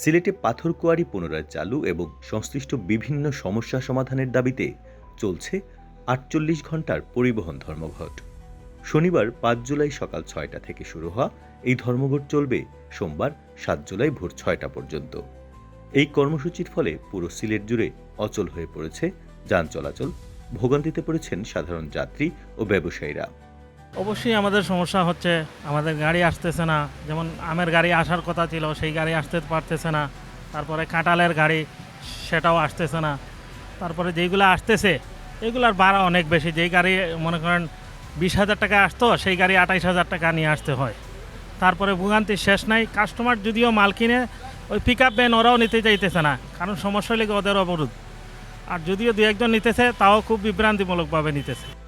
সিলেটে পাথর কোয়ারি পুনরায় চালু এবং সংশ্লিষ্ট বিভিন্ন সমস্যা সমাধানের দাবিতে চলছে আটচল্লিশ ঘণ্টার পরিবহন ধর্মঘট। শনিবার পাঁচ জুলাই সকাল ছয়টা থেকে শুরু হওয়া এই ধর্মঘট চলবে সোমবার সাত জুলাই ভোর ছয়টা পর্যন্ত। এই কর্মসূচির ফলে পুরো সিলেট জুড়ে অচল হয়ে পড়েছে যান চলাচল, ভোগান্তিতে পড়েছেন সাধারণ যাত্রী ও ব্যবসায়ীরা। অবশ্যই আমাদের সমস্যা হচ্ছে, আমাদের গাড়ি আসতেছে না। যেমন আমের গাড়ি আসার কথা ছিল, সেই গাড়ি আসতে পারতেছে না। তারপরে কাঁটালের গাড়ি, সেটাও আসতেছে না। তারপরে যেইগুলো আসতেছে, এগুলার ভাড়া অনেক বেশি। যেই গাড়ি, মনে করেন, বিশ হাজার টাকা আসতো, সেই গাড়ি আঠাইশ হাজার টাকা নিয়ে আসতে হয়। তারপরে ভোগান্তির শেষ নাই। কাস্টমার যদিও মাল কিনে, ওই পিক আপ ভ্যান ওরাও নিতে চাইতেছে না, কারণ সমস্যা লেগে ওদের অবরোধ। আর যদিও দু একজন নিতেছে, তাও খুব বিভ্রান্তিমূলকভাবে নিতেছে।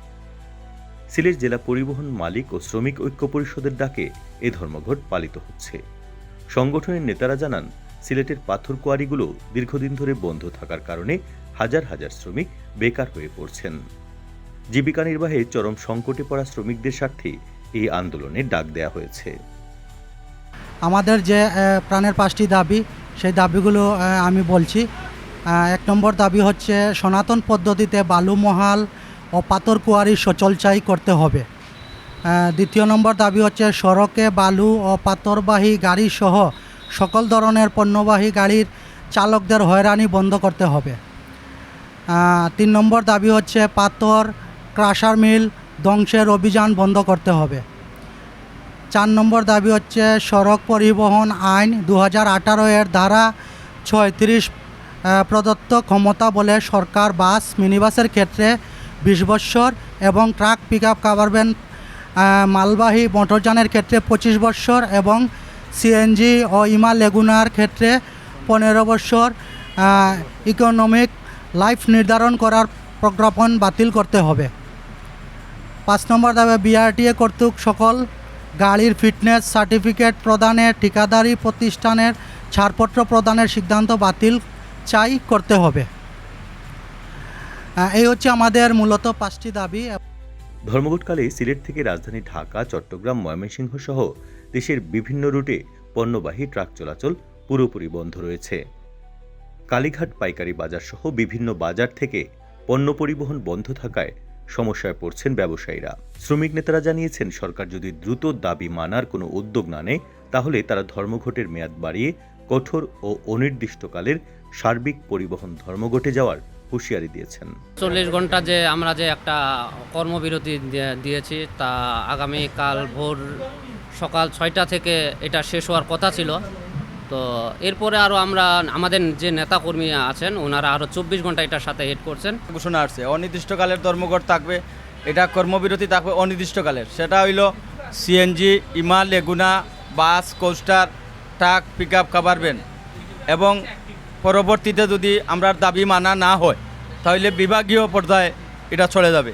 সিলেট জেলা পরিবহন মালিক ও শ্রমিক ঐক্য পরিষদের ডাকে এ ধর্মঘট পালিত হচ্ছে। সংগঠনের নেতারা জানান, সিলেটের পাথর কোয়ারিগুলো দীর্ঘদিন ধরে বন্ধ থাকার কারণে হাজার হাজার শ্রমিক বেকার হয়ে পড়ছেন। জীবিকা নির্বাহে চরম সংকটে পড়া শ্রমিকদের স্বার্থে এই আন্দোলনের ডাক দেয়া হয়েছে। আমাদের যে প্রাণের পাঁচটি দাবি, সেই দাবিগুলো আমি বলছি। এক নম্বর দাবি হচ্ছে সনাতন পদ্ধতিতে বালু মহাল ও পাথর কুয়ারি সচলচাই করতে হবে। দ্বিতীয় নম্বর দাবি হচ্ছে সড়কে বালু ও পাথরবাহী গাড়ি সহ সকল ধরনের পণ্যবাহী গাড়ির চালকদের হয়রানি বন্ধ করতে হবে। তিন নম্বর দাবি হচ্ছে পাথর ক্রাশার মিল ধ্বংসের অভিযান বন্ধ করতে হবে। চার নম্বর দাবি হচ্ছে সড়ক পরিবহন আইন দু হাজার আঠারো এর ধারা ছয়ত্রিশ প্রদত্ত ক্ষমতা বলে সরকার বাস, মিনিবাসের ক্ষেত্রে বিশ বৎসর এবং ট্রাক পিক আপ কাভারভ্যান মালবাহী মোটরযানের ক্ষেত্রে পঁচিশ বৎসর এবং সিএনজি ও ইমা লেগুনার ক্ষেত্রে পনেরো বৎসর। ইকোনমিক লাইফ নির্ধারণ করার প্রজ্ঞাপন বাতিল করতে হবে। পাঁচ নম্বর দাবি বিআরটিএ কর্তৃক সকল গাড়ির ফিটনেস সার্টিফিকেট প্রদানের ঠিকাদারি প্রতিষ্ঠানের ছাড়পত্র প্রদানের সিদ্ধান্ত বাতিল চাই করতে হবে। এই হচ্ছে আমাদের মূলত পাঁচটি দাবি। ধর্মঘটকালে সিলেট থেকে রাজধানী ঢাকা, চট্টগ্রাম, ময়মনসিংহ সহ দেশের বিভিন্ন রুটে পণ্যবাহী ট্রাক চলাচল পুরোপুরি বন্ধ রয়েছে। কালীঘাট পাইকারি বাজার সহ বিভিন্ন বাজার থেকে পণ্য পরিবহন বন্ধ থাকায় সমস্যায় পড়ছেন ব্যবসায়ীরা। শ্রমিক নেতারা জানিয়েছেন, সরকার যদি দ্রুত দাবি মানার কোনো উদ্যোগ না নেয়, তাহলে তারা ধর্মঘটের মেয়াদ বাড়িয়ে কঠোর ও অনির্দিষ্টকালের সার্বিক পরিবহন ধর্মঘটে যাওয়ার হুঁশিয়ারি দিয়েছেন। চল্লিশ ঘণ্টা যে আমরা যে একটা কর্মবিরতি দিয়েছি তা আগামীকাল ভোর সকাল ছয়টা থেকে এটা শেষ হওয়ার কথা ছিল। তো এরপরে আরও আমরা আমাদের যে নেতাকর্মী আছেন ওনারা আরও চব্বিশ ঘণ্টা এটার সাথে হেড করছেন। ঘোষণা আসছে অনির্দিষ্টকালের ধর্মঘট থাকবে এটা কর্মবিরতি থাকবে অনির্দিষ্টকালের। সেটা হইল সিএনজি ইমা লেগুনা bus coaster truck pick up কাভারবেন এবং পরবর্তীতে যদি আমরা দাবি মানা না হয়, তাহলে বিভাগীয় পর্যায়ে এটা চলে যাবে।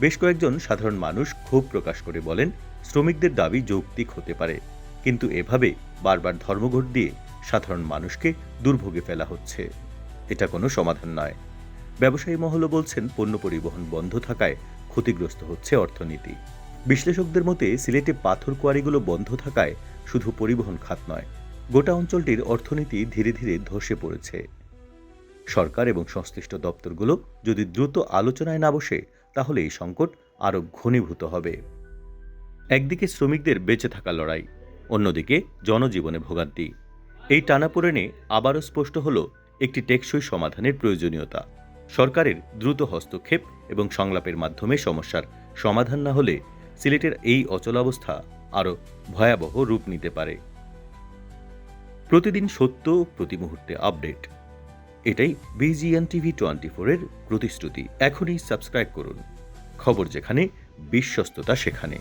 বেশ কয়েকজন সাধারণ মানুষ ক্ষোভ প্রকাশ করে বলেন, শ্রমিকদের দাবি যৌক্তিক হতে পারে, কিন্তু এভাবে বারবার ধর্মঘট দিয়ে সাধারণ মানুষকে দুর্ভোগে ফেলা হচ্ছে। এটা কোনো সমাধান নয়। ব্যবসায়ী মহলও বলছেন, পণ্য পরিবহন বন্ধ থাকায় ক্ষতিগ্রস্ত হচ্ছে অর্থনীতি। বিশ্লেষকদের মতে, সিলেটে পাথর কোয়ারিগুলো বন্ধ থাকায় শুধু পরিবহন খাত নয় গোটা অঞ্চলটির অর্থনীতি ধীরে ধীরে ধসে পড়েছে। সরকার এবং সংশ্লিষ্ট দপ্তরগুলো যদি দ্রুত আলোচনায় না বসে, তাহলে এই সংকট আরও ঘনীভূত হবে। একদিকে শ্রমিকদের বেঁচে থাকা লড়াই, অন্যদিকে জনজীবনে ভোগান্তি। এই টানাপোড়েনে আবারও স্পষ্ট হল একটি টেকসই সমাধানের প্রয়োজনীয়তা। সরকারের দ্রুত হস্তক্ষেপ এবং সংলাপের মাধ্যমে সমস্যার সমাধান না হলে সিলেটের এই অচলাবস্থা আরও ভয়াবহ রূপ নিতে পারে। প্রতিদিন সত্য প্রতি মুহূর্তে আপডেট। এটাই বিজিএন টিভি টোয়েন্টি ফোরের প্রতিশ্রুতি। এখনই সাবস্ক্রাইব করুন। খবর যেখানে, বিশ্বস্ততা সেখানে।